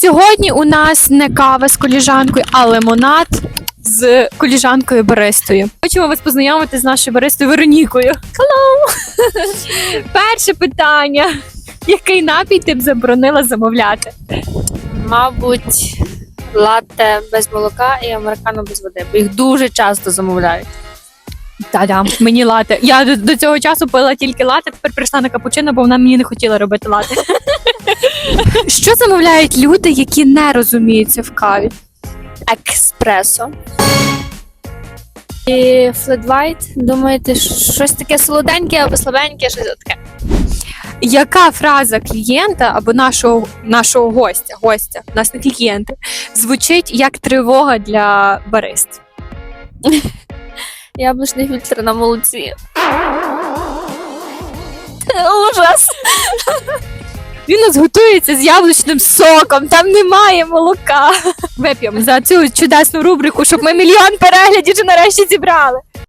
Сьогодні у нас не кава з коліжанкою, а лимонад з коліжанкою баристою. Хочемо вас познайомити з нашою баристою Веронікою. Hello! Перше питання. Який напій ти б заборонила замовляти? Мабуть, латте без молока і американо без води, бо їх дуже часто замовляють. Та-да, мені лате. Я до, до цього часу пила тільки лате, тепер прийшла на капучино, бо вона мені не хотіла робити лате. Що замовляють люди, які не розуміються в каві? Експресо. І флетвайт. Думаєте, щось таке солоденьке або слабеньке, щось таке. Яка фраза клієнта або нашого нашого гостя, гостя, у нас не клієнти, звучить як тривога для барист? Яблучний фільтр на молоці. Ужас! Він нас готується з яблучним соком, там немає молока. Вип'ємо за цю чудесну рубрику, щоб ми мільйон переглядів вже нарешті зібрали.